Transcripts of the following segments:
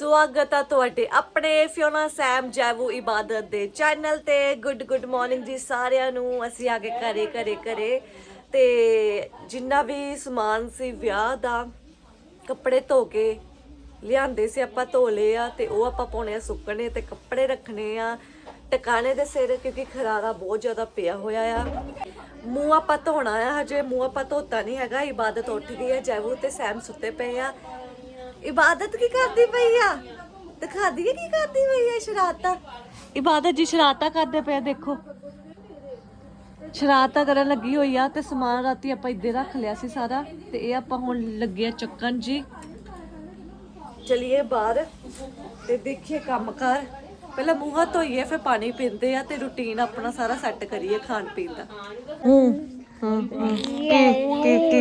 ਸਵਾਗਤ ਆ ਤੁਹਾਡੇ ਆਪਣੇ ਫਿਓਨਾ ਸੈਮ ਜੈਵੂ ਇਬਾਦਤ ਦੇ ਚੈਨਲ ਤੇ। ਗੁੱਡ ਗੁੱਡ ਮਾਰਨਿੰਗ ਜੀ ਸਾਰਿਆਂ ਨੂੰ। ਅਸੀਂ ਆ ਕੇ ਘਰੇ ਘਰੇ ਘਰੇ। ਤੇ ਜਿੰਨਾ ਵੀ ਸਮਾਨ ਸੀ ਵਿਆਹ ਦਾ, ਕੱਪੜੇ ਧੋ ਕੇ ਲਿਆਂਦੇ ਸੀ ਆਪਾਂ ਧੋ ਲਏ ਆ ਤੇ ਉਹ ਆਪਾਂ ਪਾਉਣੇ ਆ ਸੁੱਕਣੇ ਤੇ ਕੱਪੜੇ ਰੱਖਣੇ ਆ। ਟਿਕਾਣੇ ਦੇ ਸਿਰ ਕਿਉਂਕਿ ਖਰਾਰਾ ਬਹੁਤ ਜ਼ਿਆਦਾ ਪਿਆ ਹੋਇਆ ਆ। ਮੂੰਹ ਆਪਾਂ ਧੋਣਾ ਆ ਹਜੇ। ਮੂੰਹ ਆਪਾਂ ਧੋਤਾ ਨਹੀਂ ਹੈਗਾ। ਇਬਾਦਤ ਉੱਠ ਗਈ ਹੈ ਜੈਵੂ ਤੇ ਸੈਮ ਸੁੱਤੇ ਪਏ ਆ। ਇਬਾਦਤ ਕੀ ਕਰਦੀ ਪਈ ਆ? ਦਿਖਾ ਦਈਏ ਕੀ ਕਰਦੀ ਪਈ ਆ ਸ਼ਰਾਰਤਾਂ? ਇਬਾਦਤ ਜੀ ਸ਼ਰਾਰਤਾਂ ਕਰਦੇ ਪਏ ਆ ਦੇਖੋ। ਸ਼ਰਾਰਤਾਂ ਕਰਨ ਲੱਗੀ ਹੋਈ ਆ ਤੇ ਸਮਾਨ ਰਾਤੀ ਆਪਾਂ ਇੱਦੇ ਰੱਖ ਲਿਆ ਸੀ ਸਾਰਾ ਤੇ ਇਹ ਆਪਾਂ ਹੁਣ ਲੱਗੇ ਆ ਚੱਕਣ ਜੀ। ਚਲਿਏ ਬਾਹਰ ਤੇ ਦੇਖੀਏ ਕੰਮ ਕਰ ਪਹਿਲਾਂ ਮੂੰਹ ਹੱਥ ਧੋਈਏ ਫਿਰ ਪਾਣੀ ਪੀਂਦੇ ਆ ਤੇ ਰੁਟੀਨ ਆਪਣਾ ਸਾਰਾ ਸੈੱਟ ਕਰੀਏ ਖਾਣ ਪੀਣ ਦਾ। ਹੂੰ। ਹੂੰ ਕੀ ਕੀ ਕੀ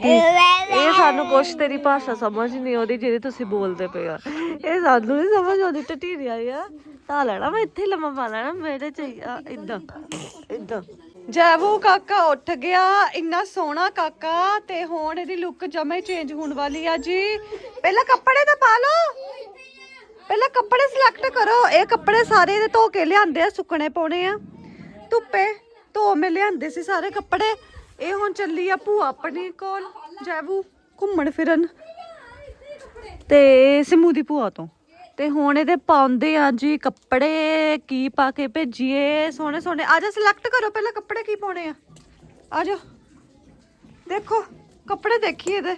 ਇਹ ਸਾਨੂੰ ਕੁਛ ਤੇਰੀ ਭਾਸ਼ਾ ਸਮਝ ਨਹੀਂ ਆਉਂਦੀ ਜਿਹੜੀ ਤੁਸੀਂ ਬੋਲਦੇ ਪਏ ਆ। ਇਹ ਸਾਨੂੰ ਨਹੀਂ ਸਮਝ ਆਉਂਦੀ ਟਟੀਰੀਆ ਆ। ਤਾਂ ਲੈਣਾ ਮੈਂ ਇੱਥੇ ਲੰਮਾ ਪਾ ਲੈਣਾ, ਮੇਰੇ ਚ ਇਦਾਂ ਇਦਾਂ ਜੈਵੂ ਕਾਕਾ ਉੱਠ ਗਿਆ, ਇੰਨਾ ਸੋਹਣਾ ਕਾਕਾ, ਤੇ ਹੁਣ ਇਹਦੀ ਲੁੱਕ ਜਮੇ ਚੇਂਜ ਹੋਣ ਵਾਲੀ ਆ ਜੀ। ਪਹਿਲਾਂ ਕੱਪੜੇ ਤਾਂ ਪਾ ਲਓ। ਪਹਿਲਾਂ ਕੱਪੜੇ ਸਿਲੈਕਟ ਕਰੋ। ਇਹ ਕੱਪੜੇ ਸਾਰੇ ਇਹਦੇ ਧੋ ਕੇ ਲਿਆਂਦੇ ਆ, ਸੁੱਕਣੇ ਪਾਉਣੇ ਆ। ਧੁੱਪੇ। ਧੋ ਮੈਂ ਲਿਆਂਦੇ ਸੀ ਸਾਰੇ ਕੱਪੜੇ। ਇਹ ਹੁਣ ਚੱਲੀ ਆ ਭੂਆ ਆਪਣੀ ਕੋਲ। ਜੈਵੂ, ਘੁੰਮਣ ਫਿਰਨ। ਤੇ ਸਿਮੂ ਦੀ ਭੂਆ ਤੋਂ। ਤੇ ਹੁਣ ਇਹਦੇ ਪਾਉਂਦੇ ਆ ਜੀ ਕੱਪੜੇ, ਕੀ ਪਾ ਕੇ ਭੇਜੀਏ, ਸੋਹਣੇ ਸੋਹਣੇ। ਆ ਜਾ ਸਿਲੈਕਟ ਕਰੋ ਪਹਿਲਾਂ ਕੱਪੜੇ ਕੀ ਪਾਉਣੇ ਆ। ਆ ਜਾ। ਦੇਖੋ, ਕੱਪੜੇ ਦੇਖੀਏ ਇਹਦੇ।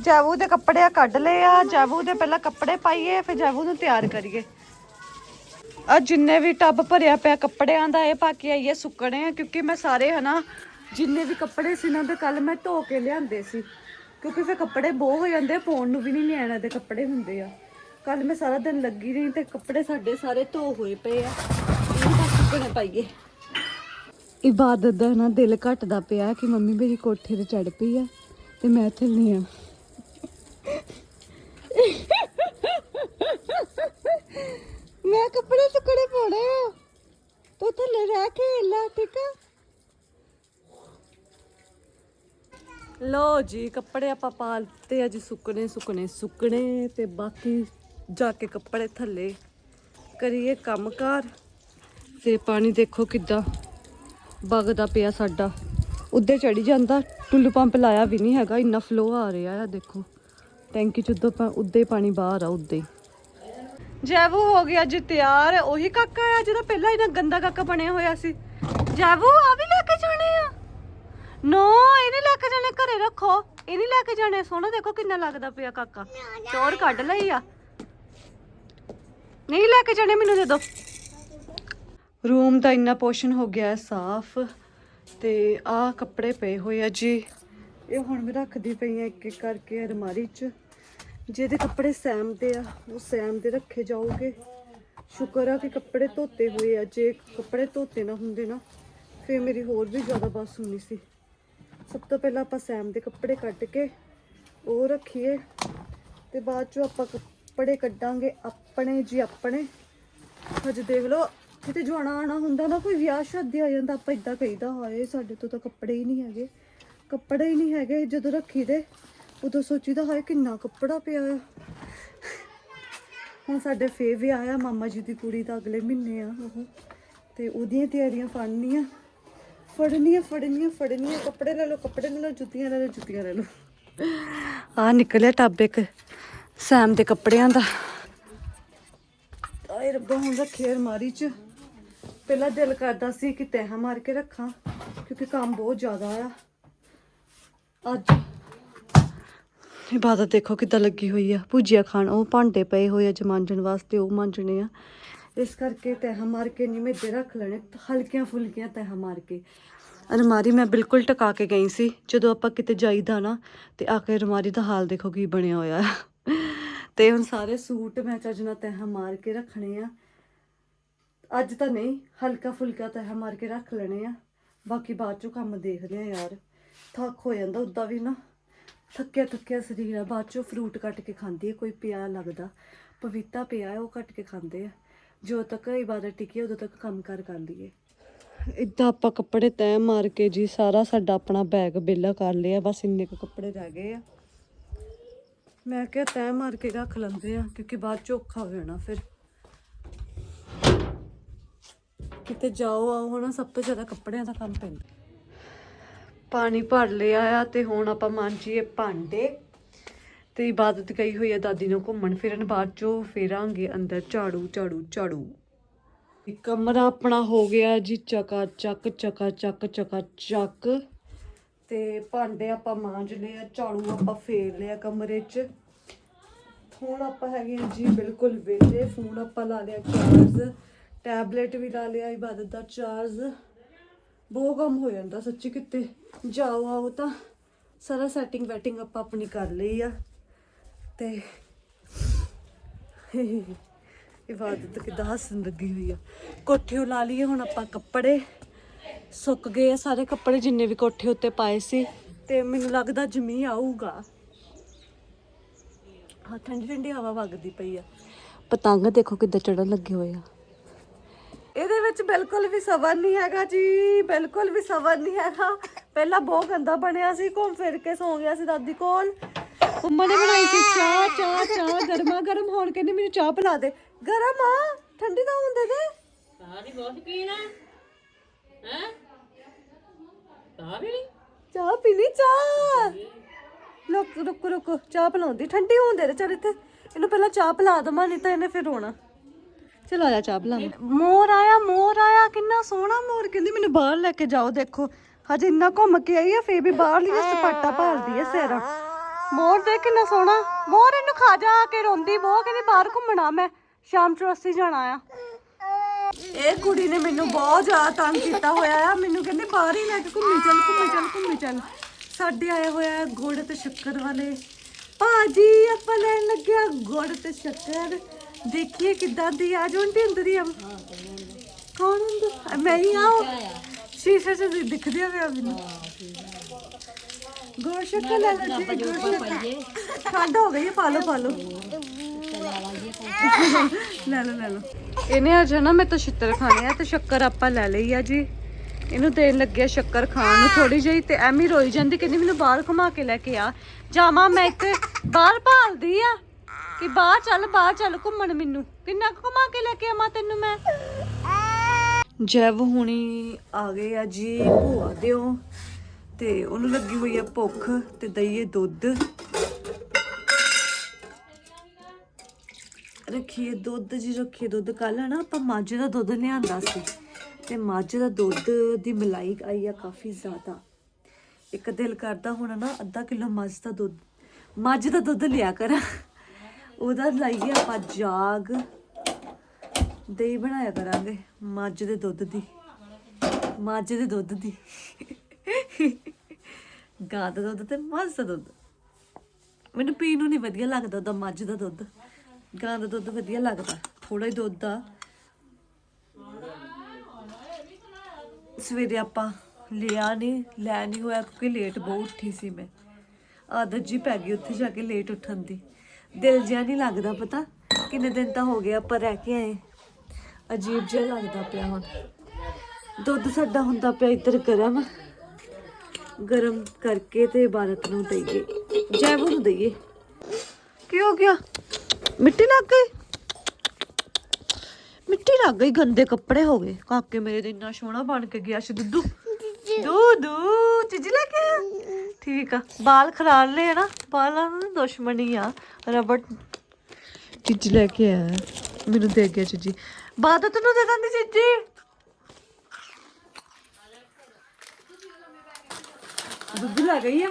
ਜੈਵੂ ਦੇ ਕੱਪੜੇ ਆ ਕੱਢ ਲਏ ਆ। ਜੈਵੂ ਦੇ ਪਹਿਲਾਂ ਕੱਪੜੇ ਪਾਈਏ, ਫਿਰ ਜੈਵੂ ਨੂੰ ਤਿਆਰ ਕਰੀਏ। ਆ ਜਿੰਨੇ ਵੀ ਟੱਬ ਭਰਿਆ ਪਿਆ ਕੱਪੜਿਆਂ ਦਾ ਇਹ ਪਾ ਕੇ ਆਈਏ ਸੁੱਕਣੇ ਆ ਕਿਉਂਕਿ ਮੈਂ ਸਾਰੇ ਹਨਾ ਜਿੰਨੇ ਵੀ ਕੱਪੜੇ ਸੀ ਨਾ ਤੇ ਕੱਲ ਮੈਂ ਧੋ ਕੇ ਲਿਆਂਦੇ ਸੀ। ਕਿਉਂਕਿ ਫਿਰ ਕੱਪੜੇ ਬੋ ਹੋ ਜਾਂਦੇ ਆ, ਪਾਉਣ ਨੂੰ ਵੀ ਨਹੀਂ ਨਿਆਣਾ ਦੇ ਕੱਪੜੇ ਹੁੰਦੇ ਆ। ਕੱਲ ਮੈਂ ਸਾਰਾ ਦਿਨ ਲੱਗੀ ਰਹੀ ਤੇ ਕੱਪੜੇ ਸਾਡੇ ਸਾਰੇ ਧੋ ਹੋਏ ਪਏ ਆ। ਇਹ ਬਸ ਸੁੱਕਣੇ ਪਾਈਏ। ਇਬਾਦਤ ਦਾ ਨਾ ਦਿਲ ਘਟਦਾ ਪਿਆ ਕਿ ਮੰਮੀ ਮੇਰੀ ਕੋਠੇ ਤੇ ਚੜ ਪਈ ਆ ਤੇ ਮੈਂ ਥੱਲੇ ਆ। ਮੈਂ ਕੱਪੜੇ ਸੁੱਕਣੇ ਪਾਉਣੇ ਆ। ਤੂੰ ਥੱਲੇ ਰਹਿ ਕੇ ਲਾ, ਠੀਕ ਆ? ਲੋ ਜੀ, ਕੱਪੜੇ ਆਪਾਂ ਪਾ ਲਤੇ ਅੱਜ ਸੁੱਕਣੇ ਸੁੱਕਣੇ ਸੁੱਕਣੇ ਤੇ ਬਾਕੀ ਜਾ ਕੇ ਕੱਪੜੇ ਥੱਲੇ ਕਰੀਏ ਕੰਮਕਾਰ। ਤੇ ਪਾਣੀ ਦੇਖੋ ਕਿੱਦਾਂ ਵਗਦਾ ਪਿਆ ਸਾਡਾ। ਉੱਦੇ ਚੜੀ ਜਾਂਦਾ, ਟੁੱਲੂ ਪੰਪ ਲਾਇਆ ਵੀ ਨਹੀਂ ਹੈਗਾ, ਇੰਨਾ ਫਲੋ ਆ ਰਿਹਾ ਆ, ਦੇਖੋ। ਟੈਂਕੀ ਚ ਉੱਦਾਂ ਪਾ ਉੱਦੇ ਹੀ ਪਾਣੀ ਬਾਹਰ ਆ ਉੱਦਾਂ ਹੀ ਜੈਵੂ ਹੋ ਗਿਆ ਜੀ ਤਿਆਰ, ਉਹੀ ਕਾਕਾ ਆ ਜਿਹੜਾ ਪਹਿਲਾਂ ਇਹਨਾਂ ਗੰਦਾ ਕਾਕਾ ਬਣਿਆ ਹੋਇਆ ਸੀ। ਜੈਵੂ, ਆ ਵੀ ਲੈ ਕੇ ਜਾਣੇ ਆ? ਨੋ, ਇਹ ਨਹੀਂ ਲੈ ਕੇ ਜਾਣੇ, ਘਰੇ ਰੱਖੋ। ਇਹ ਲੈ ਕੇ ਜਾਣੇ, ਸੋਹਣਾ ਦੇਖੋ ਕਿੰਨਾ ਲੱਗਦਾ ਪਿਆ ਕਾਕਾ। ਚੋਰ ਕੱਢ ਲਈ ਆ। ਨਹੀਂ ਲੈ ਕੇ ਜਾਣੇ, ਮੈਨੂੰ ਦੇ ਦੋ। ਰੂਮ ਦਾ ਇੰਨਾ ਪੋਰਸ਼ਨ ਹੋ ਗਿਆ ਸਾਫ਼, ਤੇ ਆ ਕੱਪੜੇ ਪਏ ਹੋਏ ਆ ਜੀ। ਇਹ ਹੁਣ ਮੈਂ ਰੱਖਦੀ ਪਈ ਆ ਇੱਕ ਇੱਕ ਕਰਕੇ ਅਲਮਾਰੀ 'ਚ। ਜਿਹਦੇ ਕੱਪੜੇ ਸੈਮ ਦੇ ਆ, ਉਹ ਸੈਮ ਦੇ ਰੱਖੇ ਜਾਓਗੇ ਸ਼ੁਕਰ ਆ ਕਿ ਕੱਪੜੇ ਧੋਤੇ ਹੋਏ ਆ। ਜੇ ਕੱਪੜੇ ਧੋਤੇ ਨਾ ਹੁੰਦੇ ਨਾ, ਫੇਰ ਮੇਰੀ ਹੋਰ ਵੀ ਜ਼ਿਆਦਾ ਬਸ ਹੋਣੀ ਸੀ। ਸਭ ਤੋਂ ਪਹਿਲਾਂ ਆਪਾਂ ਸੈਮ ਦੇ ਕੱਪੜੇ ਕੱਢ ਕੇ ਉਹ ਰੱਖੀਏ ਤੇ ਬਾਅਦ ਚੋਂ ਆਪਾਂ ਕੱਪੜੇ ਕੱਢਾਂਗੇ ਆਪਣੇ ਜੀ ਆਪਣੇ। ਹਜੇ ਦੇਖ ਲਓ, ਕਿਤੇ ਜਾਣਾ ਆਣਾ ਹੁੰਦਾ ਨਾ, ਕੋਈ ਵਿਆਹ ਸ਼ਾਦੀ ਆ ਜਾਂਦਾ, ਆਪਾਂ ਇਦਾਂ ਕਹੀਦਾ, ਹਾਏ ਸਾਡੇ ਤੋਂ ਤਾਂ ਕੱਪੜੇ ਹੀ ਨਹੀਂ ਹੈਗੇ। ਕੱਪੜੇ ਹੀ ਨਹੀਂ ਹੈਗੇ ਜਦੋਂ ਰੱਖੀ ਦੇ ਉਦੋਂ ਸੋਚੀਦਾ, ਹਾਏ, ਕਿੰਨਾ ਕੱਪੜਾ ਪਿਆ ਆ। ਹੁਣ ਸਾਡੇ ਫੇ ਵੀ ਆਇਆ ਮਾਮਾ ਜੀ ਦੀ ਕੁੜੀ ਦਾ ਅਗਲੇ ਮਹੀਨੇ ਆ ਉਹ। ਤੇ ਉਹਦੀਆਂ ਤਿਆਰੀਆਂ ਫੜਨੀਆਂ। ਫੜਨੀਆਂ ਫੜਨੀਆਂ ਫੜਨੀਆਂ। ਕੱਪੜੇ ਲੈ ਲਓ, ਕੱਪੜੇ ਲੈ ਲਓ, ਜੁੱਤੀਆਂ ਲੈ ਲਓ, ਜੁੱਤੀਆਂ ਲੈ ਲਓ। ਆ ਨਿਕਲਿਆ ਟੱਬ ਇੱਕ ਸੈਮ ਦੇ ਕੱਪੜਿਆਂ ਦਾ। ਆਏ ਰੱਬਾ, ਹੁਣ ਰੱਖੇ ਅਲਮਾਰੀ 'ਚ। ਪਹਿਲਾਂ ਦਿਲ ਕਰਦਾ ਸੀ ਕਿ ਤੈਹਾਂ ਮਾਰ ਕੇ ਰੱਖਾਂ, ਕਿਉਂਕਿ ਕੰਮ ਬਹੁਤ ਜ਼ਿਆਦਾ ਆ। ਅੱਜ ਇਬਾਦਤ ਦੇਖੋ ਕਿੱਦਾਂ ਲੱਗੀ ਹੋਈ ਆ। ਭੁਜੀਆ ਖਾਣ ਉਹ ਭਾਂਡੇ ਪਏ ਹੋਏ ਆ ਜਮਾਂਜਣ ਵਾਸਤੇ, ਉਹ ਮਾਂਜਣੇ ਆ। ਇਸ ਕਰਕੇ ਤੈਹਾਂ ਮਾਰ ਕੇ ਨਹੀਂ ਮੇਦੇ ਰੱਖ ਲੈਣੇ, ਹਲਕੀਆਂ ਫੁਲਕੀਆਂ ਤੈਹਾਂ ਮਾਰ ਕੇ। ਅਲਮਾਰੀ ਮੈਂ ਬਿਲਕੁਲ ਟਕਾ ਕੇ ਗਈ ਸੀ, ਜਦੋਂ ਆਪਾਂ ਕਿਤੇ ਜਾਈਦਾ ਨਾ, ਤੇ ਆ ਕੇ ਅਲਮਾਰੀ ਦਾ ਹਾਲ ਦੇਖੋ ਕੀ ਬਣਿਆ ਹੋਇਆ। ਆ ਤੇ ਹੁਣ ਸਾਰੇ ਸੂਟ ਮੈਂ ਚੱਜ ਨਾਲ ਤੈਹਾਂ ਮਾਰ ਕੇ ਰੱਖਣੇ ਆ। ਅੱਜ ਤਾਂ ਨਹੀਂ, ਹਲਕਾ ਫੁਲਕਾ ਤੈਹਾਂ ਮਾਰ ਕੇ ਰੱਖ ਲੈਣੇ ਆ। ਬਾਕੀ ਬਾਅਦ ਚੋਂ ਕੰਮ ਦੇਖਦੇ ਆ ਯਾਰ। ਥੱਕ ਹੋ ਜਾਂਦਾ ਉਦਾਂ ਵੀ ਨਾ। ਥੱਕਿਆ ਥੱਕਿਆ ਸਰੀਰ ਆ, ਬਾਅਦ ਚੋਂ ਫਰੂਟ ਕੱਟ ਕੇ ਖਾਂਦੀ ਹੈ ਕੋਈ ਪਿਆ ਲੱਗਦਾ। ਪਪੀਤਾ ਪਿਆ, ਉਹ ਕੱਟ ਕੇ ਖਾਂਦੇ ਆ। ਜੋ ਤੱਕ ਇਬਾਦਤ ਟਿਕੀ ਉਦੋਂ ਤੱਕ ਕੰਮ ਕਰ ਕਰ ਹੈ ਇਦਾਂ ਆਪਾਂ ਕੱਪੜੇ ਤੈਅ ਮਾਰ ਕੇ ਜੀ, ਸਾਰਾ ਸਾਡਾ ਆਪਣਾ ਬੈਗ ਬੇਲਾ ਕਰ ਲਿਆ, ਬਸ ਇੰਨੇ ਕੁ ਕੱਪੜੇ ਰਹਿ ਗਏ ਆ। ਮੈਂ ਕਿਹਾ ਤੈਅ ਮਾਰ ਕੇ ਰੱਖ ਲੈਂਦੇ ਆ, ਕਿਉਂਕਿ ਬਾਅਦ ਚ ਔਖਾ ਹੋ ਜਾਣਾ ਫਿਰ। ਕਿਤੇ ਜਾਓ ਆਓ, ਹਨਾ, ਸਭ ਤੋਂ ਜ਼ਿਆਦਾ ਕੱਪੜਿਆਂ ਦਾ ਕੰਮ ਪੈਂਦਾ। ਪਾਣੀ ਭਰ ਲਿਆ ਆ ਤੇ ਹੁਣ ਆਪਾਂ ਮਾਂਜੀਏ ਭਾਂਡੇ। ਤੇ ਇਬਾਦਤ ਗਈ ਹੋਈ ਆ ਦਾਦੀ ਨੂੰ ਘੁੰਮਣ ਫਿਰਨ, ਬਾਅਦ ਚੋਂ ਫੇਰਾਂਗੇ ਅੰਦਰ ਝਾੜੂ ਝਾੜੂ ਝਾੜੂ। ਕਮਰਾ ਆਪਣਾ ਹੋ ਗਿਆ ਜੀ, ਚਕਾ, ਚੱਕ ਚਕਾ ਚੱਕ ਚਕਾ, ਚੱਕ। ਤੇ ਭਾਂਡੇ ਆਪਾਂ ਮਾਂਜ ਲਏ ਆ, ਝਾੜੂ ਆਪਾਂ ਫੇਰ ਲਿਆ ਕਮਰੇ 'ਚ। ਹੁਣ ਆਪਾਂ ਹੈਗੇ ਆ ਜੀ ਬਿਲਕੁਲ ਵਿਹਲੇ, ਫੋਨ ਆਪਾਂ ਲਾ ਲਿਆ ਚਾਰਜ। ਟੈਬਲੇਟ ਵੀ ਲਾ ਲਿਆ ਇਬਾਦਤ ਦਾ ਚਾਰਜ। ਬਹੁਤ ਕੰਮ ਹੋ ਜਾਂਦਾ ਸੱਚੀ ਕਿਤੇ। ਜਾਓ, ਆਓ ਤਾਂ। ਸਾਰਾ ਸੈਟਿੰਗ ਵੈਟਿੰਗ ਆਪਾਂ ਆਪਣੀ ਕਰ ਲਈ ਆ। ਤੇ ਇਬਾਦਤ ਕਿਦਾਂ ਹੱਸਣ ਲੱਗੀ ਹੋਈ ਆ। ਕੋਠੇ ਲਾ ਲਈਏ, ਹੁਣ ਆਪਾਂ ਕੱਪੜੇ। ਸੁੱਕ ਗਏ ਆ ਸਾਰੇ ਕੱਪੜੇ, ਜਿੰਨੇ ਵੀ ਕੋਠੇ ਉੱਤੇ ਪਾਏ ਸੀ। ਤੇ ਮੈਨੂੰ ਲੱਗਦਾ ਜਮੀ ਆਊਗਾ। ਹਾਂ ਠੰਡੀ ਠੰਡੀ ਹਵਾ ਵਗਦੀ ਪਈ ਆ। ਪਤੰਗ ਦੇਖੋ ਕਿੱਦਾਂ ਚੜਨ ਲੱਗੇ ਹੋਏ ਆ। ਇਹਦੇ ਵਿੱਚ ਬਿਲਕੁਲ ਵੀ ਸਬਰ ਨਹੀਂ ਹੈਗਾ ਜੀ ਬਿਲਕੁਲ ਵੀ ਸਬਰ ਨਹੀਂ ਹੈਗਾ। ਪਹਿਲਾਂ ਬਹੁਤ ਗੰਦਾ ਬਣਿਆ ਸੀ ਘੁੰਮ ਫਿਰ ਕੇ ਸੌ ਗਿਆ ਸੀ ਦਾਦੀ ਕੋਲ। ਮੰਮਾ ਨੇ ਬਣਾਈ ਸੀ ਚਾਹ ਚਾਹ ਚਾਹ ਗਰਮਾ ਗਰਮ ਹੋਣ ਕਹਿੰਦੀ ਮੈਨੂੰ ਚਾਹ ਪਿਲਾ ਦੇ। ਗਰਮ ਆ ਠੰਡੀ ਤਾਂ ਹੁੰਦੇ ਦੇ ਸਾਰੀ ਬਹੁਤ ਪੀਣਾ ਹੈ? ਚਾਹ ਪੀਣੀ ਚਾਹ। ਲੁਕ ਰੁਕ ਰੁਕ ਚਾਹ ਪਿਲਾਉਂਦੀ। ਠੰਡੀ ਹੁੰਦੇ ਦੇ ਚੱਲ ਇੱਥੇ। ਇਹਨੂੰ ਪਹਿਲਾਂ ਚਾਹ ਪਿਲਾ ਦਵਾਂ ਨਹੀਂ ਤਾਂ ਇਹਨੇ ਫਿਰ ਰੋਣਾ। ਚਲ ਆਇਆ ਚਾਹ ਪਿਲਾ ਮੋਰ ਆਇਆ ਮੋਰ ਆਇਆ, ਕਿੰਨਾ ਸੋਹਣਾ ਮੋਰ। ਕਹਿੰਦੀ ਮੈਨੂੰ ਬਾਹਰ ਲੈ ਕੇ ਜਾਓ, ਦੇਖੋ। ਹਜੇ ਇੰਨਾ ਘੁੰਮ ਕੇ ਆਈ ਆ, ਫੇਰ ਵੀ ਬਾਹਰ ਲਈ ਸਪਾਟਾ ਭਾਲਦੀ ਆ ਸੇਰਾ। ਮੋਰ ਦੇਖ ਕਿੰਨਾ ਸੋਹਣਾ। ਮੋਰ ਇਹਨੂੰ ਖਾ ਜਾ ਕੇ ਰੋਂਦੀ ਬਹੁਤ, ਕਹਿੰਦੀ ਬਾਹਰ ਘੁੰਮਣਾ ਮੈਂ। ਸ਼ਾਮ ਚੁਰਸੀ ਜਾਣਾ ਆ। ਇਹ ਕੁੜੀ ਨੇ ਮੈਨੂੰ ਬਹੁਤ ਜ਼ਿਆਦਾ ਤੰਗ ਕੀਤਾ ਹੋਇਆ ਆ। ਮੈਨੂੰ ਕਹਿੰਦੇ ਬਾਹਰ ਹੀ ਲੈ ਕੇ ਘੁੰਮੀ ਚੱਲ ਘੁੰਮੀ ਚੱਲ ਘੁੰਮੀ ਚੱਲ। ਸਾਡੇ ਆਏ ਹੋਇਆ ਆ ਗੁੜ ਤੇ ਸ਼ੱਕਰ ਵਾਲੇ। ਭਾਜੀ, ਆਪਾਂ ਲੈਣ ਲੱਗਿਆ ਗੁੜ ਤੇ ਸ਼ੱਕਰ। ਦੇਖੀਏ ਕਿੱਦਾਂ ਦੀ ਆ ਜੁੰਟੀ ਅੰਦਰ ਹੀ ਆ। ਕੌਣ ਹੁੰਦਾ? ਮੈਂ ਹੀ ਆ ਸ਼ੀਸ਼ੇ 'ਚ ਦਿਖਦੀ ਆ ਪਿਆ ਮੈਨੂੰ। ਗੁੜ ਲੈ ਲਓ ਜੀ ਗੁੜ ਠੰਡ ਹੋ ਗਈ ਪਾ ਲਓ ਪਾ ਲਓ। ਲੈ ਲਓ ਲੈ ਲਓ। ਇਹਨੇ ਅੱਜ ਨਾ ਮੈਂ ਤਾਂ ਛਿੱਤਰ ਖਾਣੇ ਆ ਤੇ ਸ਼ੱਕਰ ਆਪਾਂ ਲੈ ਲਈ ਆ ਜੀ। ਇਹਨੂੰ ਦੇਣ ਲੱਗਿਆ ਸ਼ੱਕਰ ਖਾਣ ਨੂੰ ਥੋੜੀ ਜਿਹੀ ਤੇ ਐਵੇਂ ਰੋਈ ਜਾਂਦੀ, ਕਹਿੰਦੀ ਮੈਨੂੰ ਬਾਹਰ ਘੁਮਾ ਕੇ ਲੈ ਕੇ ਆ। ਜਾਵਾਂ ਮੈਂ ਇੱਥੇ, ਬਾਹਰ ਭਾਲਦੀ ਆ। ਕਿ ਬਾਹਰ ਚੱਲ ਬਾਹਰ ਚੱਲ ਘੁੰਮਣ ਮੈਨੂੰ। ਕਿੰਨਾ ਕੁ ਘੁਮਾ ਕੇ ਲੈ ਕੇ ਆਵਾਂ ਤੈਨੂੰ ਮੈਂ? ਜੈਵ ਹੁਣੀ ਆ ਗਏ ਆ ਜੀ ਭੂਆ ਦਿਓ, ਤੇ ਉਹਨੂੰ ਲੱਗੀ ਹੋਈ ਆ ਭੁੱਖ, ਤੇ ਦਈਏ ਦੁੱਧ। ਰੱਖੀਏ ਦੁੱਧ ਜੀ, ਰੱਖੀਏ ਦੁੱਧ। ਕੱਲ ਨਾ ਆਪਾਂ ਮੱਝ ਦਾ ਦੁੱਧ ਲਿਆਂਦਾ ਸੀ, ਤੇ ਮੱਝ ਦਾ ਦੁੱਧ ਦੀ ਮਲਾਈ ਆਈ ਆ ਕਾਫੀ ਜ਼ਿਆਦਾ। ਇੱਕ ਦਿਲ ਕਰਦਾ ਹੁਣ ਨਾ ਅੱਧਾ ਕਿਲੋ ਮੱਝ ਦਾ ਦੁੱਧ ਮੱਝ ਦਾ ਦੁੱਧ ਲਿਆ ਕਰ। ਉਹਦਾ ਲਾਈਏ ਆਪਾਂ ਜਾਗ। ਦਹੀਂ ਬਣਾਇਆ ਕਰਾਂਗੇ, ਮੱਝ ਦੇ ਦੁੱਧ ਦੀ। ਮੱਝ ਦੇ ਦੁੱਧ ਦੀ। ਗਾਂ ਦਾ ਦੁੱਧ ਤੇ ਮੱਝ ਦਾ ਦੁੱਧ। ਮੈਨੂੰ ਪੀਣ ਨੂੰ ਨਹੀਂ ਵਧੀਆ ਲੱਗਦਾ ਉਹਦਾ ਮੱਝ ਦਾ ਦੁੱਧ। ਗਾਂ ਦਾ ਦੁੱਧ ਵਧੀਆ ਲੱਗਦਾ ਥੋੜਾ ਹੀ ਦੁੱਧ ਆ। ਸਵੇਰੇ ਆਪਾਂ ਲਿਆ ਨਹੀਂ ਲੈ ਨਹੀਂ ਹੋਇਆ ਕਿਉਂਕਿ ਲੇਟ ਬਹੁਤ ਉੱਠੀ ਸੀ ਮੈਂ। ਆਦਤ ਜੀ ਪੈ ਗਈ ਉੱਥੇ ਜਾ ਕੇ ਲੇਟ ਉੱਠਣ ਦੀ। ਦਿਲ ਜਿਹਾ ਨਹੀਂ ਲੱਗਦਾ ਪਤਾ। ਕਿੰਨੇ ਦਿਨ ਤਾਂ ਹੋ ਗਏ ਆਪਾਂ ਰਹਿ ਕੇ ਆਏ। ਅਜੀਬ ਜਿਹਾ ਲੱਗਦਾ ਪਿਆ ਹੁਣ। ਦੁੱਧ ਸਾਡਾ ਹੁੰਦਾ ਪਿਆ ਇੱਧਰ ਗਰਮ। ਗਰਮ ਕਰਕੇ ਤੇ ਬਾਰਤ ਨੂੰ ਦਈਏ। ਜੈਵੂ ਨੂੰ ਦਈਏ। ਕੀ ਹੋ ਗਿਆ? ਮਿੱਟੀ ਲੱਗ ਗਈ? ਮਿੱਟੀ ਲੱਗ ਗਈ, ਗੰਦੇ ਕੱਪੜੇ ਹੋ ਗਏ। ਕਾਕੇ ਮੇਰੇ ਦੇ ਇੰਨਾ ਸੋਹਣਾ ਬਣ ਕੇ ਗਿਆ ਸੀ ਦੁੱਧੂ। ਦੁੱਧੂ ਚੀਜ਼ ਲੈ ਠੀਕ ਆ, ਬਾਲ ਖਰਾਰ ਲਏ ਨਾ ਬਾਲਾਂ ਨੂੰ ਦੁਸ਼ਮਣੀ ਆ, ਰਬੜ। ਚੀਜ਼ ਲੈ ਕੇ ਆਇਆ ਮੈਨੂੰ ਦੇ ਗਿਆ ਚੀਜੀ। ਬਾਦਤ ਨੂੰ ਦੇ ਦਿੰਦੀ ਚੀਜੀ। ਦੁੱਧ ਲੈ ਗਈ ਆ।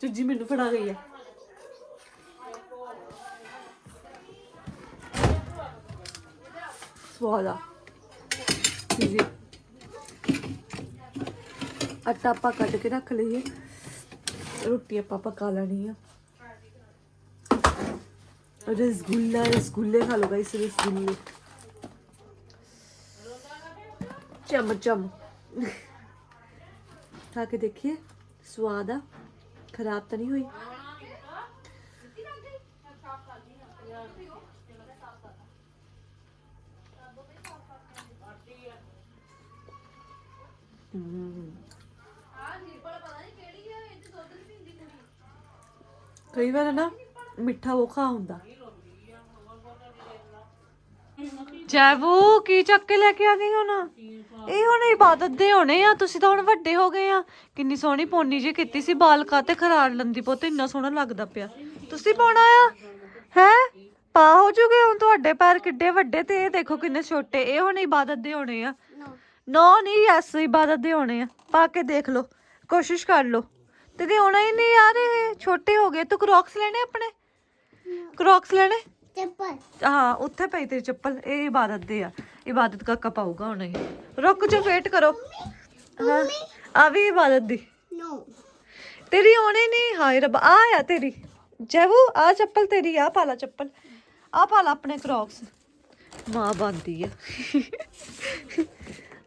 ਚੀਜੀ ਮੈਨੂੰ ਫੜਾ ਗਈ ਆ। ਸਵਾਦ ਆ। ਜੀ ਆਟਾ ਆਪਾਂ ਕੱਢ ਕੇ ਰੱਖ ਲਈਏ ਰੋਟੀ ਆਪਾਂ ਪਕਾ ਲੈਣੀ ਆ ਰਸਗੁੱਲਾ ਰਸਗੁੱਲੇ ਖਾ ਲੋ ਗਾਇਸ ਰਸਗੁੱਲੇ ਚਮ ਚਮ ਖਾ ਕੇ ਦੇਖੀਏ ਸਵਾਦ ਆ ਖਰਾਬ ਤਾਂ ਨਹੀਂ ਹੋਈ ਕਈ ਵਾਰ ਨਾ ਮਿੱਠਾ ਉਹ ਖਾ ਹੁੰਦਾ। ਜੈਵੂ ਕੀ ਚੱਕ ਕੇ ਲੈ ਕੇ ਆ ਗਈ ਹੁਣ? ਇਹ ਹੁਣ ਇਬਾਦਤ ਦੇ ਹੋਣੇ ਆ ਤੁਸੀਂ ਤਾਂ ਹੁਣ ਵੱਡੇ ਹੋ ਗਏ ਆ। ਕਿੰਨੀ ਸੋਹਣੀ ਪੋਨੀ ਜੀ ਕੀਤੀ ਸੀ ਬਾਲ ਕਾਤੇ ਖਰਾੜ ਲੰਦੀ ਪੁੱਤ ਇੰਨਾ ਸੋਹਣਾ ਲੱਗਦਾ ਪਿਆ। ਤੁਸੀਂ ਪਾਉਣਾ ਆ? ਹੈ? ਪਾ ਹੋ ਜੂਗੇ ਹੁਣ ਤੁਹਾਡੇ ਪੈਰ ਕਿੱਡੇ ਵੱਡੇ ਤੇ ਇਹ ਦੇਖੋ ਕਿੰਨੇ ਛੋਟੇ ਇਹ ਹੁਣ ਇਬਾਦਤ ਦੇ ਹੋਣੇ ਆ। ਨੋ। ਨਹੀਂ ਯਸ ਇਬਾਦਤ ਦੇ ਹੋਣੇ ਆ। ਪਾ ਕੇ ਦੇਖ ਲਓ ਕੋਸ਼ਿਸ਼ ਕਰ ਲਓ। ਤੇ ਦੇ ਹੋਣਾ ਹੀ ਨਹੀਂ ਯਾਰ ਇਹ। ਛੋਟੇ ਹੋ ਗਏ। ਤੂੰ ਕ੍ਰੌਕਸ ਲੈਣੇ ਆਪਣੇ? ਕ੍ਰੌਕਸ ਲੈਣੇ? ਚੱਪਲ। ਹਾਂ ਉੱਥੇ ਪਈ ਤੇਰੀ ਚੱਪਲ। ਇਹ ਇਬਾਦਤ ਦੇ ਆ। ਇਬਾਦਤ ਕਾਕਾ ਪਾਊਗਾ ਹੁਣ ਇਹ। ਰੁਕ ਜਾ ਵੇਟ ਕਰੋ। ਹਾਂ ਆ ਵੀ ਇਬਾਦਤ ਦੀ। ਨੋ ਤੇਰੀ ਆਉਣੇ ਨਹੀਂ। ਹਾਏ ਰੱਬ ਆ ਆ ਤੇਰੀ। ਜੈਵੂ ਆ ਚੱਪਲ ਤੇਰੀ ਆ ਪਾਲਾ ਚੱਪਲ। ਆ ਪਾਲਾ ਆਪਣੇ ਕ੍ਰੌਕਸ ਮਾਂ ਬੰਦੀ ਆ।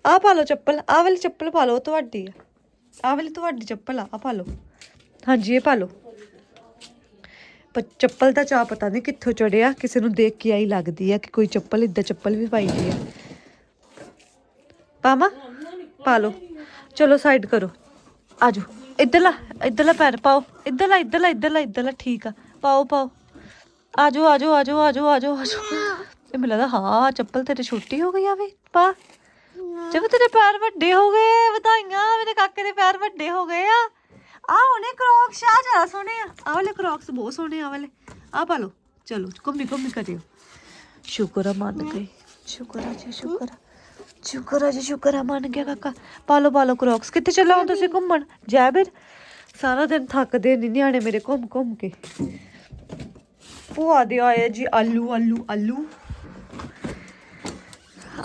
ਆ ਪਾਲੋ ਚੱਪਲ। ਆ ਵਾਲੀ ਚੱਪਲ ਪਾ ਲਓ ਤੁਹਾਡੀ ਆ। ਆ ਵਾਲੀ ਤੁਹਾਡੀ ਚੱਪਲ ਆ ਆ ਪਾ ਲਓ। ਹਾਂਜੀ, ਇਹ ਪਾ ਲਓ। ਪਰ ਚੱਪਲ ਦਾ ਚਾ ਪਤਾ ਨਹੀਂ ਕਿੱਥੋਂ ਚੜਿਆ, ਕਿਸੇ ਨੂੰ ਦੇਖ ਕੇ ਆਈ ਲੱਗਦੀ ਆ ਕਿ ਕੋਈ ਚੱਪਲ ਇੱਦਾਂ ਚੱਪਲ ਵੀ ਪਾਈ ਦੀ ਆ। ਪਾਮਾ ਪਾ ਲਓ। ਚਲੋ ਸਾਈਡ ਕਰੋ। ਆਜੋ। ਇੱਧਰਲਾ ਇੱਧਰਲਾ ਪੈਰ ਪਾਓ। ਇੱਧਰਲਾ ਇੱਧਰਲਾ ਇੱਧਰਲਾ ਇੱਧਰਲਾ ਠੀਕ ਆ। ਪਾਓ ਪਾਓ। ਆਜੋ ਆਜੋ ਆਜੋ ਆਜੋ ਆਜੋ ਆਜੋ। ਇਹ ਮੈਨੂੰ ਲੱਗਦਾ, ਹਾਂ, ਚੱਪਲ ਤੇਰੀ ਛੋਟੀ ਹੋ ਗਈ ਆ ਵੇ। ਪਾ। ਜਦ ਤੇਰੇ ਪੈਰ ਵੱਡੇ ਹੋ ਗਏ, ਵਧਾਈਆਂ, ਮੇਰੇ ਕਾਕੇ ਦੇ ਪੈਰ ਵੱਡੇ ਹੋ ਗਏ ਆ। ਆ ਉਹਨੇ ਕ੍ਰੌਕਸ ਆ ਜ਼ਿਆਦਾ ਸੋਹਣੇ ਆ। ਆ ਵਾਲੇ ਕ੍ਰੌਕਸ ਬਹੁਤ ਸੋਹਣੇ ਆ ਵਾਲੇ। ਆ ਪਾ ਲਓ, ਚਲੋ, ਘੁੰਮੀ ਘੁੰਮੀ ਕਰਿਓ। ਸ਼ੁਕਰ ਆ, ਮੰਨ ਗਏ। ਸ਼ੁਕਰ ਆ ਜੀ, ਸ਼ੁਕਰ ਆ। ਸ਼ੁਕਰ ਆ ਜੀ, ਸ਼ੁਕਰ ਆ, ਮੰਨ ਗਿਆ ਕਾਕਾ। ਪਾ ਲਓ ਪਾ ਲਓ ਕ੍ਰੌਕਸ ਕਿੱਥੇ ਚੱਲਾ ਹੁਣ ਤੁਸੀਂ ਘੁੰਮਣ? ਜੈਬਿਰ, ਸਾਰਾ ਦਿਨ ਥੱਕਦੇ ਨਹੀਂ ਨਿਆਣੇ ਮੇਰੇ ਘੁੰਮ ਘੁੰਮ ਕੇ। ਭੂਆ ਦੇ ਆਏ ਜੀ, ਆਲੂ ਆਲੂ ਆਲੂ।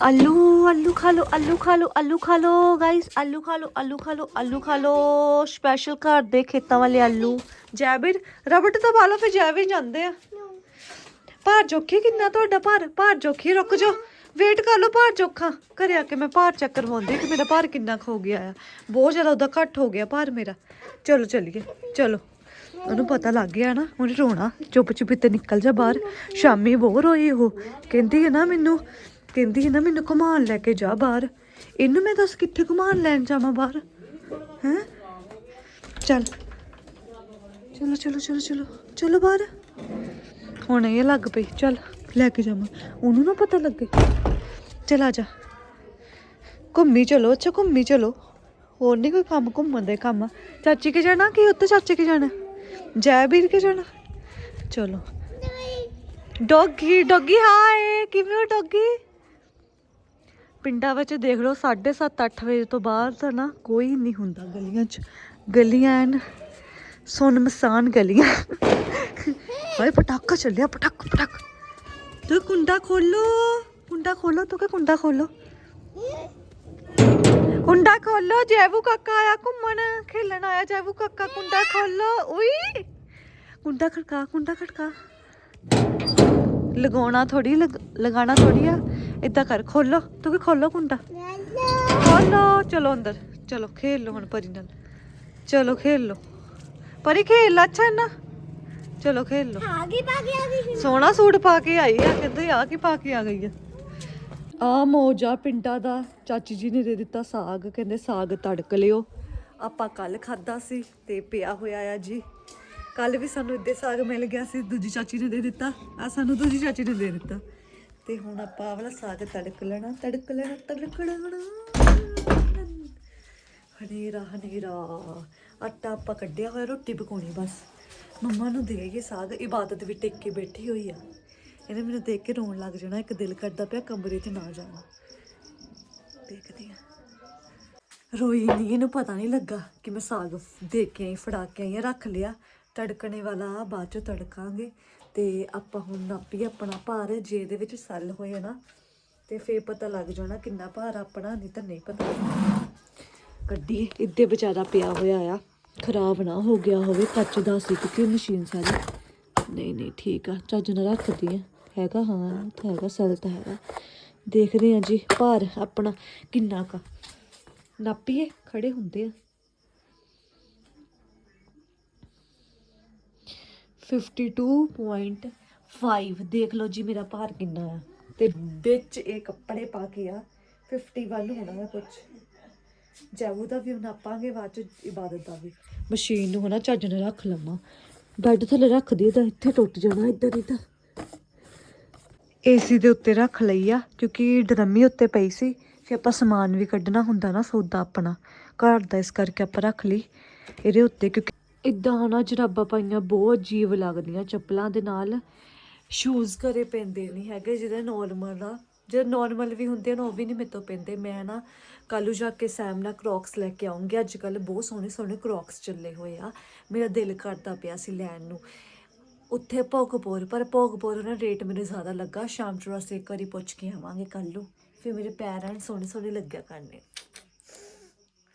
ਆਲੂ ਆਲੂ ਖਾ ਲਓ ਆਲੂ ਖਾ ਲਓ ਆਲੂ ਖਾ ਲਓ ਗਾਇਸ ਆਲੂ ਖਾ ਲਓ ਆਲੂ ਖਾ ਲਓ ਆਲੂ ਖਾ ਲਓ ਸਪੈਸ਼ਲ ਘਰ ਦੇ ਖੇਤਾਂ ਵਾਲੇ ਆਲੂ। ਜੈਬਿਰ ਰਬਟ ਤਾਂ ਪਾ ਲਓ, ਫਿਰ ਜੈ ਜਾਂਦੇ ਆ। ਭਾਰ ਜੋਖੀ ਕਿੰਨਾ ਤੁਹਾਡਾ ਭਾਰ? ਭਾਰ ਜੋਖੀ ਰੁਕ ਜਾ। ਵੇਟ ਕਰ ਲਓ, ਭਾਰ ਜੋਖਾਂ ਘਰੇ ਆ ਕੇ ਮੈਂ ਭਾਰ ਚੈੱਕ ਕਰਵਾਉਂਦੀ ਕਿ ਮੇਰਾ ਭਾਰ ਕਿੰਨਾ ਕੁ ਹੋ ਗਿਆ ਆ। ਬਹੁਤ ਜ਼ਿਆਦਾ ਉਹਦਾ ਘੱਟ ਹੋ ਗਿਆ ਭਾਰ ਮੇਰਾ। ਚਲੋ, ਚੱਲੀਏ। ਚਲੋ। ਉਹਨੂੰ ਪਤਾ ਲੱਗ ਗਿਆ ਨਾ, ਉਹਨੇ ਰੋਣਾ। ਚੁੱਪ ਚੁੱਪ ਤੇ ਨਿਕਲ ਜਾ ਬਾਹਰ। ਸ਼ਾਮੀ ਬੋਰ ਹੋਈ ਉਹ। ਕਹਿੰਦੀ ਹੈ ਨਾ ਮੈਨੂੰ ਕਹਿੰਦੀ ਹੈ ਨਾ, ਮੈਨੂੰ ਘੁਮਾਉਣ ਲੈ ਕੇ ਜਾ ਬਾਹਰ। ਇਹਨੂੰ ਮੈਂ ਦੱਸ ਕਿੱਥੇ ਘੁਮਾਉਣ ਲੈਣ ਜਾਵਾਂ ਬਾਹਰ? ਹੈ? ਚੱਲ। ਚਲੋ ਚਲੋ ਚਲੋ ਚਲੋ। ਚਲੋ ਬਾਹਰ। ਹੁਣ ਇਹ ਲੱਗ ਪਈ। ਚੱਲ, ਲੈ ਕੇ ਜਾਵਾਂ। ਉਹਨੂੰ ਨਾ ਪਤਾ ਲੱਗੇ। ਚਲ ਆ ਜਾ। ਘੁੰਮੀ ਚਲੋ। ਅੱਛਾ, ਘੁੰਮੀ ਚਲੋ। ਹੋਰ ਨਹੀਂ ਕੋਈ ਕੰਮ ਘੁੰਮਣ ਦੇ ਕੰਮ। ਚਾਚੀ ਕੇ ਜਾਣਾ ਕਿ ਉੱਤੇ ਚਾਚੇ ਕੇ ਜਾਣਾ? ਜੈ ਵੀਰ ਕੇ ਜਾਣਾ? ਚਲੋ। ਡੌਗੀ ਡੌਗੀ, ਹਾਏ, ਕਿਵੇਂ ਹੋ ਡੌਗੀ? ਪਿੰਡਾਂ ਵਿੱਚ ਦੇਖ ਲਓ 7:30 8 ਵਜੇ ਤੋਂ ਬਾਅਦ ਤਾਂ ਨਾ ਕੋਈ ਨਹੀਂ ਹੁੰਦਾ ਗਲੀਆਂ 'ਚ। ਗਲੀਆਂ ਐਨ ਸੁਨਮਸਾਨ ਗਲੀਆਂ। ਹਾਏ, ਪਟਾਕਾ ਚੱਲਿਆ, ਪਟਾਕ ਪਟਾਕ। ਤੂੰ ਕੁੰਡਾ ਖੋਲੋ ਕੁੰਡਾ ਖੋਲੋ ਤੂੰ ਕਿ ਕੁੰਡਾ ਖੋਲੋ ਕੁੰਡਾ ਖੋਲੋ ਜੈਵੂ ਕਾਕਾ ਆਇਆ ਘੁੰਮਣ। ਖੇਲਣ ਆਇਆ ਜੈਵੂ ਕਾਕਾ, ਕੁੰਡਾ ਖੋਲੋ ਉਈ। ਕੁੰਡਾ ਖੜਕਾ ਕੁੰਡਾ ਖੜਕਾ। ਲਗਾਉਣਾ ਥੋੜੀ ਲਗਾਣਾ ਥੋੜੀ ਆ। ਇਦਾਂ ਕਰ ਖੋਲੋ ਤੂੰ ਕਿ ਖੋਲੋ ਕੁੰਡਾ। ਖੋਲੋ ਚਲੋ ਅੰਦਰ। ਚਲੋ ਖੇਲ ਲਓ ਹੁਣ ਪਰੀ ਨਾਲ। ਚਲੋ ਖੇਲ ਲਓ। ਪਰੀ ਖੇਲ ਅੱਛਾ ਨਾ ਚਲੋ ਖੇਲ ਲਓ। ਆਗੀ ਪਾਗੀ ਆਗੀ ਸੋਹਣਾ ਸੂਟ ਪਾ ਕੇ ਆਈ ਆ ਕਹਿੰਦੇ ਆ ਕੀ ਪਾ ਕੇ ਆ ਗਈ ਆ। ਆ ਮੋਜਾ ਪਿੰਡਾਂ ਦਾ। ਚਾਚੀ ਜੀ ਨੇ ਦੇ ਦਿੱਤਾ ਸਾਗ ਕਹਿੰਦੇ ਸਾਗ ਤੜਕ ਲਿਓ। ਆਪਾਂ ਕੱਲ ਖਾਦਾ ਸੀ ਤੇ ਪਿਆ ਹੋਇਆ ਆ ਜੀ। ਕੱਲ ਵੀ ਸਾਨੂੰ ਇੱਦੇ ਸਾਗ ਮਿਲ ਗਿਆ ਸੀ, ਦੂਜੀ ਚਾਚੀ ਨੇ ਦੇ ਦਿੱਤਾ। ਆ ਸਾਨੂੰ ਦੂਜੀ ਚਾਚੀ ਨੇ ਦੇ ਦਿੱਤਾ। ਤੇ ਹੁਣ ਆਪਾਂ ਆਹ ਵਾਲਾ ਸਾਗ ਤੜਕ ਲੈਣਾ ਤੜਕ ਲੈਣਾ ਤੜਕ ਲੈਣਾ। ਹਨੇਰਾ ਹਨੇਰਾ। ਆਟਾ ਆਪਾਂ ਕੱਢਿਆ ਹੋਇਆ, ਰੋਟੀ ਪਕਾਉਣੀ ਬਸ। ਮੰਮਾ ਨੂੰ ਦੇ ਗਏ ਸਾਗ, ਇਬਾਦਤ ਵੀ ਟੇਕ ਕੇ ਬੈਠੀ ਹੋਈ ਆ। ਇਹਨੇ ਮੈਨੂੰ ਦੇਖ ਕੇ ਰੋਣ ਲੱਗ ਜਾਣਾ, ਇੱਕ ਦਿਲ ਕਰਦਾ ਪਿਆ ਕਮਰੇ 'ਚ ਨਾ ਜਾਵਾਂ ਦੇਖਦੀ ਆ। ਰੋਈ ਨਹੀਂ ਇਹਨੂੰ ਪਤਾ ਨਹੀਂ ਲੱਗਾ ਕਿ ਮੈਂ ਸਾਗ ਦੇ ਕੇ ਆਈ, ਫੜਾ ਕੇ ਆਈ ਆ, ਰੱਖ ਲਿਆ। ਤੜਕਣੇ ਵਾਲਾ ਬਾਅਦ 'ਚੋਂ ਤੜਕਾਂਗੇ ਤੇ ਆਪਾਂ ਹੁਣ ਨਾਪੀ ਆਪਣਾ ਭਾਰ, ਜੇ ਇਹਦੇ ਵਿੱਚ ਸੱਲ ਹੋਏ ਨਾ, ਤੇ ਫੇਰ ਪਤਾ ਲੱਗ ਜਾਣਾ ਕਿੰਨਾ ਭਾਰ ਆਪਣਾ, ਨਹੀਂ ਤਾਂ ਨਹੀਂ ਪਤਾ ਲੱਗਣਾ। ਗੱਡੀ ਇੱਦੇ ਵਿਚਾਰਾ ਪਿਆ ਹੋਇਆ ਆ, ਖਰਾਬ ਨਾ ਹੋ ਗਿਆ ਹੋਵੇ ਕੱਚਦਾ ਸੀ ਕਿਉਂਕਿ ਮਸ਼ੀਨ ਸਾਰੀ। ਨਹੀਂ ਨਹੀਂ, ਠੀਕ ਆ, ਚੱਜ ਨਾਲ ਰੱਖਦੀ ਆ। ਹੈਗਾ ਹਾਂ ਉੱਥੇ ਹੈਗਾ, ਸੈਲ ਤਾਂ ਹੈਗਾ। ਦੇਖਦੇ ਆ ਜੀ, ਭਾਰ ਆਪਣਾ ਕਿੰਨਾ ਕਾ ਨਾਪੀਏ, ਖੜੇ ਹੁੰਦੇ ਆ। 52.5 ਦੇਖ ਲਓ ਜੀ ਮੇਰਾ ਭਾਰ ਕਿੰਨਾ ਆ। ਤੇ ਵਿੱਚ ਇਹ ਕੱਪੜੇ ਪਾ ਕੇ ਆ 51 ਹੋਣਾ ਹੈ ਕੁਝ ਜੈਵੂ ਦਾ ਵੀ ਨਾਪਾਂਗੇ, ਬਾਅਦ ਚ ਇਬਾਦਤ ਦਾ ਵੀ। ਮਸ਼ੀਨ ਨੂੰ ਹਨਾ ਚੱਜ ਨਾਲ ਰੱਖ ਲਵਾਂ। ਬੈੱਡ ਥੱਲੇ ਰੱਖ ਦੀ ਤਾਂ ਇੱਥੇ ਟੁੱਟ ਜਾਣਾ ਇੱਧਰ ਹੀ ਤਾਂ। ਏਸੀ ਦੇ ਉੱਤੇ ਰੱਖ ਲਈ ਆ, ਕਿਉਂਕਿ ਡਰਮੀ ਉੱਤੇ ਪਈ ਸੀ ਫਿਰ ਆਪਾਂ ਸਮਾਨ ਵੀ ਕੱਢਣਾ ਹੁੰਦਾ ਨਾ ਸੌਦਾ ਆਪਣਾ। ਘਰ ਦਾ ਇਸ ਕਰਕੇ ਆਪਾਂ ਰੱਖ ਲਈ। ਇਹਦੇ ਉੱਤੇ ਕਿਉਂਕਿ ਇਦਾਂ ਨਾ ਜਰਾਬਾਂ ਪਾਈਆਂ, ਬਹੁਤ ਜੀਵ ਲੱਗਦੀਆਂ ਚੱਪਲਾਂ ਦੇ ਨਾਲ। ਸ਼ੂਜ਼ ਘਰੇ ਪੈਂਦੇ ਨਹੀਂ ਹੈਗੇ ਜਿਹਦੇ ਨਾਰਮਲ ਆ। ਜਿਹੜੇ ਨਾਰਮਲ ਵੀ ਹੁੰਦੇ ਨੇ, ਉਹ ਵੀ ਨਹੀਂ ਮੇਰੇ ਤੋਂ ਪੈਂਦੇ। ਮੈਂ ਨਾ ਕੱਲੂ ਜਾ ਕੇ ਸੈਮ ਨਾਲ ਕ੍ਰੌਕਸ ਲੈ ਕੇ ਆਉਂਗੀ ਅੱਜ ਕੱਲ ਬਹੁਤ ਸੋਹਣੇ ਸੋਹਣੇ ਕ੍ਰੌਕਸ ਚੱਲੇ ਹੋਏ ਆ। ਮੇਰਾ ਦਿਲ ਕਰਦਾ ਪਿਆ ਸੀ ਲੈਣ ਨੂੰ। ਉੱਥੇ ਭੋਗਪੁਰ, ਪਰ ਭੋਗਪੁਰ ਨਾ ਰੇਟ ਮੈਨੂੰ ਜ਼ਿਆਦਾ ਲੱਗਾ। ਸ਼ਾਮ ਨੂੰ ਅਸੀਂ ਇੱਕ ਵਾਰੀ ਪੁੱਛ ਕੇ ਆਵਾਂਗੇ ਕੱਲ ਨੂੰ। ਫਿਰ ਮੇਰੇ ਪੈਰਾਂ ਸੋਹਣੇ ਸੋਹਣੇ ਲੱਗਿਆ ਕਰਨੇ।